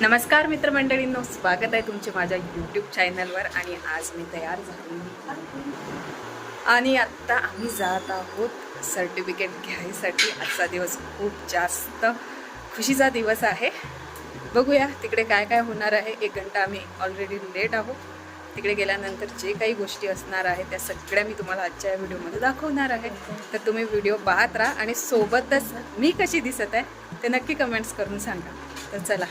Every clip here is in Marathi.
नमस्कार मित्रमंडळींनो स्वागत आहे तुमचे माझ्या यूट्यूब चॅनलवर आणि आज मी तयार झाली आणि आत्ता आम्ही जात आहोत सर्टिफिकेट घ्यायसाठी. आजचा दिवस खूप जास्त खुशीचा दिवस आहे. बघूया तिकडे काय काय होणार आहे. एक घंटा आम्ही ऑलरेडी लेट आहोत. तिकडे गेल्यानंतर जे काही गोष्टी असणार आहे त्या सगळ्या मी तुम्हाला आजच्या या व्हिडिओमध्ये दाखवणार आहे. तर तुम्ही व्हिडिओ पाहत राहा आणि सोबतच मी कशी दिसत आहे ते नक्की कमेंट्स करून सांगा. तर चला.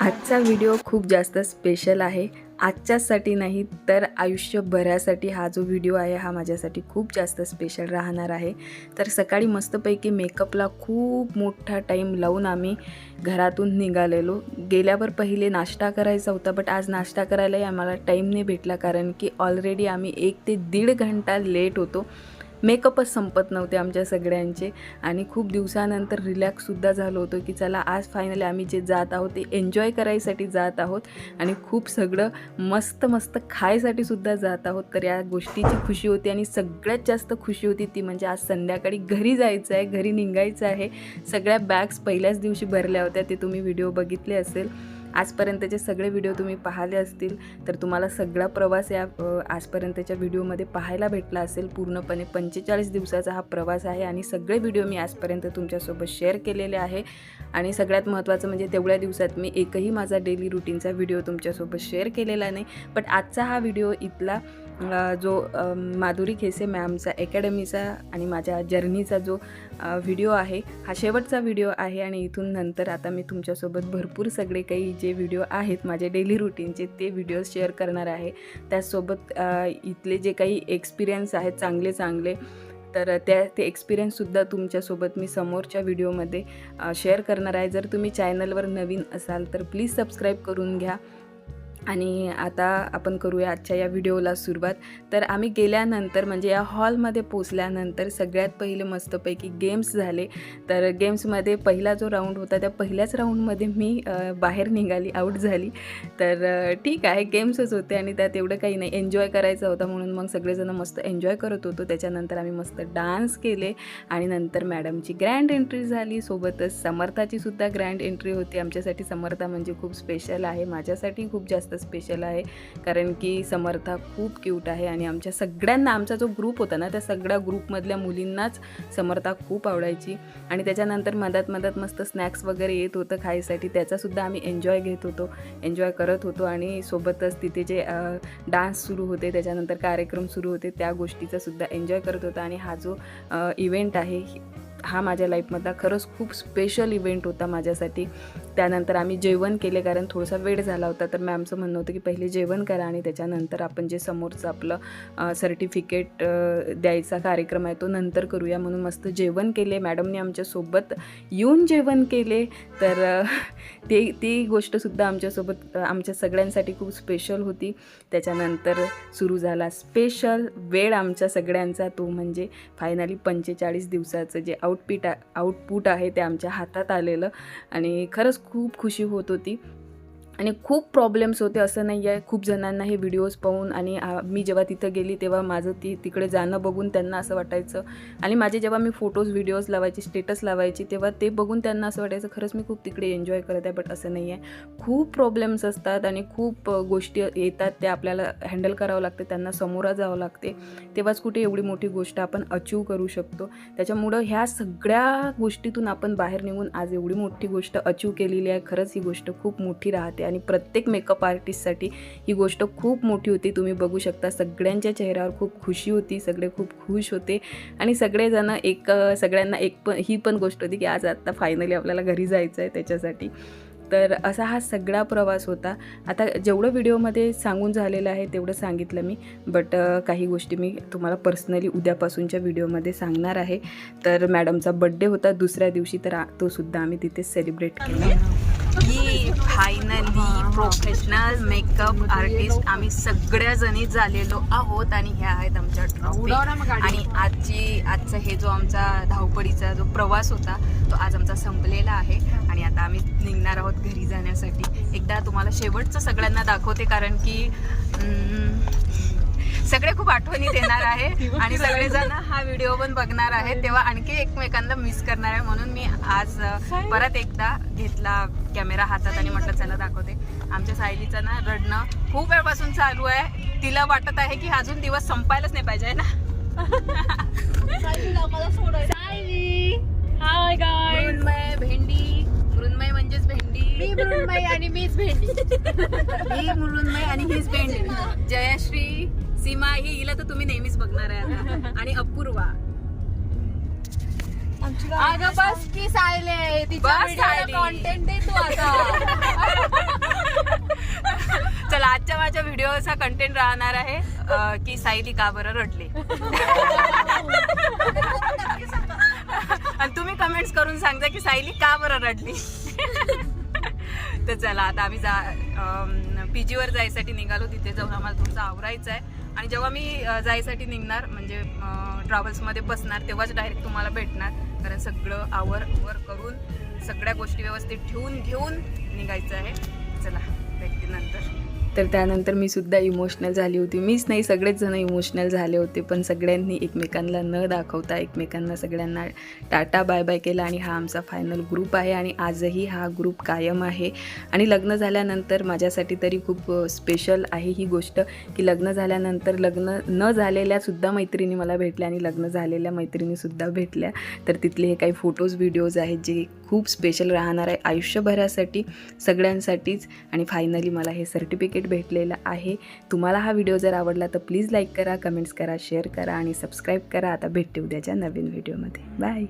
आजचा व्हिडिओ खूप जास्त स्पेशल आहे. आजच्यासाठी नाही तर आयुष्यभरासाठी हा जो व्हिडिओ आहे हा माझ्यासाठी खूप जास्त स्पेशल राहणार आहे. तर सकाळी मस्तपैकी मेकअपला खूप मोठा टाईम लावून आम्ही घरातून निघालेलो. गेल्यावर पहिले नाश्ता करायचा होता बट आज नाश्ता करायलाही आम्हाला टाईम नाही भेटला कारण की ऑलरेडी आम्ही एक ते दीड घंटा लेट होतो. मेकअपच संपत नव्हते आमच्या सगळ्यांचे. आणि खूप दिवसानंतर रिलॅक्ससुद्धा झालो होतो की चला आज फायनली आम्ही जे जात आहोत ते एन्जॉय करायसाठी जात आहोत. आणि खूप सगळं मस्त मस्त खायसाठी सुद्धा जात आहोत. तर या गोष्टीची खुशी होती आणि सगळ्यात जास्त खुशी होती ती म्हणजे आज संध्याकाळी घरी जायचं आहे घरी निघायचं आहे. सगळ्या बॅग्स पहिल्याच दिवशी भरल्या होत्या ते तुम्ही व्हिडिओ बघितले असेल. आजपर्यंतचे सगळे व्हिडिओ तुम्ही पाहिले असतील तर तुम्हाला सगळा प्रवास या आजपर्यंतच्या व्हिडिओमध्ये पाहायला भेटला असेल. पूर्णपणे पंचेचाळीस दिवसाचा हा प्रवास आहे आणि सगळे व्हिडिओ मी आजपर्यंत तुमच्यासोबत शेअर केलेले आहे. आणि सगळ्यात महत्त्वाचं म्हणजे तेवढ्या दिवसात मी एकही माझा डेली रुटीनचा व्हिडिओ तुमच्यासोबत शेअर केलेला नाही. बट आजचा हा व्हिडिओ इथला जो माधुरी खेसे मॅमचा अकॅडमीचा आणि माझ्या जर्नीचा जो व्हिडिओ आहे हा शेवटचा व्हिडिओ आहे आणि इथून नंतर आता मी तुमच्यासोबत भरपूर सगळे काही जे व्हिडिओ आहेत माझे डेली रुटीनचे ते व्हिडिओ शेअर करणार आहे. त्याचसोबत इथले जे काही एक्सपिरियन्स आहेत चांगले चांगले तर त्या ते एक्सपिरियन्ससुद्धा तुमच्यासोबत मी समोरच्या व्हिडिओमध्ये शेअर करणार आहे. जर तुम्ही चॅनलवर नवीन असाल तर प्लीज सबस्क्राईब करून घ्या. आणि आता आपण करूया आजच्या या व्हिडिओला सुरुवात. तर आम्ही गेल्यानंतर म्हणजे या हॉलमध्ये पोचल्यानंतर सगळ्यात पहिले मस्तपैकी गेम्स झाले. तर गेम्समध्ये पहिला जो राऊंड होता त्या पहिल्याच राऊंडमध्ये मी बाहेर निघाली आऊट झाली. तर ठीक आहे गेम्सच होते आणि त्यात एवढं काही नाही. एन्जॉय करायचा होता म्हणून मग सगळेजण मस्त एन्जॉय करत होतो. त्याच्यानंतर आम्ही मस्त डान्स केले आणि नंतर मॅडमची ग्रँड एंट्री झाली. सोबतच समर्थाची सुद्धा ग्रँड एंट्री होती. आमच्यासाठी समर्था म्हणजे खूप स्पेशल आहे. माझ्यासाठी खूप जास्त स्पेशल आहे. कारण की समर्था खूप क्यूट आहे आणि आमच्या सगळ्यांना आमचा जो ग्रुप होता ना त्या सगळ्या ग्रुपमधल्या मुलींनाच समर्था खूप आवडायची. आणि त्याच्यानंतर मधात मधात मस्त स्नॅक्स वगैरे येत होतं खायसाठी. त्याचासुद्धा आम्ही एन्जॉय घेत होतो. एन्जॉय करत होतो आणि सोबतच तिथे जे डान्स सुरू होते त्याच्यानंतर कार्यक्रम सुरू होते त्या गोष्टीचासुद्धा एन्जॉय करत होता. आणि हा जो इव्हेंट आहे हा माझ्या लाईफमधला खरंच खूप स्पेशल इव्हेंट होता माझ्यासाठी. त्यानंतर आम्ही जेवण केले कारण थोडासा वेळ झाला होता. तर मॅमचं म्हणणं होतं की पहिले जेवण करा आणि त्याच्यानंतर आपण जे समोरचं आपलं सर्टिफिकेट द्यायचा कार्यक्रम आहे तो नंतर करूया म्हणून मस्त जेवण केले. मॅडमने आमच्यासोबत येऊन जेवण केले. तर ते ती गोष्टसुद्धा आमच्यासोबत आमच्या सगळ्यांसाठी खूप स्पेशल होती. त्याच्यानंतर सुरू झाला स्पेशल वेळ आमच्या सगळ्यांचा तो म्हणजे फायनली पंचेचाळीस दिवसाचं जे आउटपिट आउटपुट आहे ते आमच्या हातात आलेलं आणि खरंच खूप खुशी होत होती. आणि खूप प्रॉब्लेम्स होते असं नाही आहे. खूप जणांना हे व्हिडिओज पाहून आणि मी जेव्हा तिथं गेली तेव्हा माझं ती तिकडे जाणं बघून त्यांना असं वाटायचं. आणि माझे जेव्हा मी फोटोज व्हिडिओज लावायची स्टेटस लावायची तेव्हा ते बघून त्यांना असं वाटायचं खरंच मी खूप तिकडे एन्जॉय करत आहे बट असं नाही आहे. खूप प्रॉब्लेम्स असतात आणि खूप गोष्टी येतात त्या आपल्याला हँडल करावं लागते त्यांना समोरा जावं लागते. तेव्हाच कुठे एवढी मोठी गोष्ट आपण अचीव करू शकतो. त्याच्यामुळं ह्या सगळ्या गोष्टीतून आपण बाहेर निघून आज एवढी मोठी गोष्ट अचीव केलेली आहे. खरंच ही गोष्ट खूप मोठी राहते आणि प्रत्येक मेकअप आर्टिस्टसाठी ही गोष्ट खूप मोठी होती. तुम्ही बघू शकता सगळ्यांच्या चेहऱ्यावर खूप खुशी होती सगळे खूप खुश होते आणि सगळेजणं एक सगळ्यांना एक पण ही पण गोष्ट होती की आज आत्ता फायनली आपल्याला घरी जायचं आहे त्याच्यासाठी. तर असा हा सगळा प्रवास होता. आता जेवढं व्हिडिओमध्ये सांगून झालेलं आहे तेवढं सांगितलं मी बट काही गोष्टी मी तुम्हाला पर्सनली उद्यापासूनच्या व्हिडिओमध्ये सांगणार आहे. तर मॅडमचा बड्डे होता दुसऱ्या दिवशी तर तोसुद्धा तो सुद्धा आम्ही तिथे सेलिब्रेट केला. फायनली प्रोफेशनल मेकअप आर्टिस्ट आम्ही सगळ्या जणी झालेलो आहोत आणि ह्या आहेत आमच्या ट्रॉफी आणि आजची आजचा हे जो आमचा धावपडीचा जो प्रवास होता तो आज आमचा संपलेला आहे. आणि आता आम्ही निघणार आहोत घरी जाण्यासाठी. एकदा तुम्हाला शेवटचं सगळ्यांना दाखवते कारण की सगळे खूप आठवणीत येणार आहे. आणि सगळेजण हा व्हिडिओ पण बघणार आहेत. तेव्हा आणखी एकमेकांना मिस करणार आहे म्हणून मी आज परत एकदा घेतला कॅमेरा हातात आणि म्हटलं चला दाखवते. आमच्या सायलीचं ना रडणं खूप वेळपासून चालू आहे. तिला वाटत आहे की अजून दिवस संपायलाच नाही पाहिजे ना? हाय गाय मृण्मय भेंडी. मृण्मय म्हणजेच भेंडी. मी मृण्मयी आणि मीच भेंडी. मृण्मय आणि हीच भेंडी. जयश्री सीमा ही हिला तर तुम्ही नेहमीच बघणार आहे आता आणि अपूर्वा. अगं बस की सायले तिच्या. कॉन्टेंट दे तू आता. चला आजच्या माझ्या व्हिडिओचा कंटेंट राहणार आहे की सायली का बरं रडली? आणि तुम्ही कमेंट्स करून सांगता की सायली का बरं रडली? तर चला आता आम्ही जा पी जीवर जायसाठी निघालो तिथे जाऊन आम्हाला थोडंसं आवरायचं आहे आणि जेव्हा मी जायसाठी निघणार म्हणजे ट्रॅव्हल्समध्ये बसणार तेव्हाच डायरेक्ट तुम्हाला भेटणार. कारण सगळं आवर वर करून सगळ्या गोष्टी व्यवस्थित ठेवून घेऊन निघायचं आहे. चला भेटते नंतर. तर त्यानंतर मी सुद्धा इमोशनल झाली होती. मीच नाही सगळेच जण इमोशनल झाले होते पण सगळ्यांनी एकमेकांना न दाखवता एकमेकांना सगळ्यांना टाटा बाय बाय केला आणि हा आमचा फायनल ग्रुप आहे आणि आजही हा ग्रुप कायम आहे. आणि लग्न झाल्यानंतर माझ्यासाठी तरी खूप स्पेशल आहे ही गोष्ट की लग्न झाल्यानंतर लग्न न झालेल्या सुद्धा मैत्रिणी मला भेटल्या आणि लग्न झालेल्या मैत्रिणीसुद्धा भेटल्या. तर तिथले हे काही फोटोज व्हिडिओज आहेत जे खूप स्पेशल राहणार आहे आयुष्यभरासाठी सगळ्यांसाठीच. आणि फायनली मला हे सर्टिफिकेट भेटलेलं आहे. तुम्हाला हा व्हिडिओ जर आवडला तर प्लीज लाईक करा कमेंट्स करा शेअर करा आणि सबस्क्राईब करा. आता भेटते उद्याच्या नवीन व्हिडिओमध्ये बाय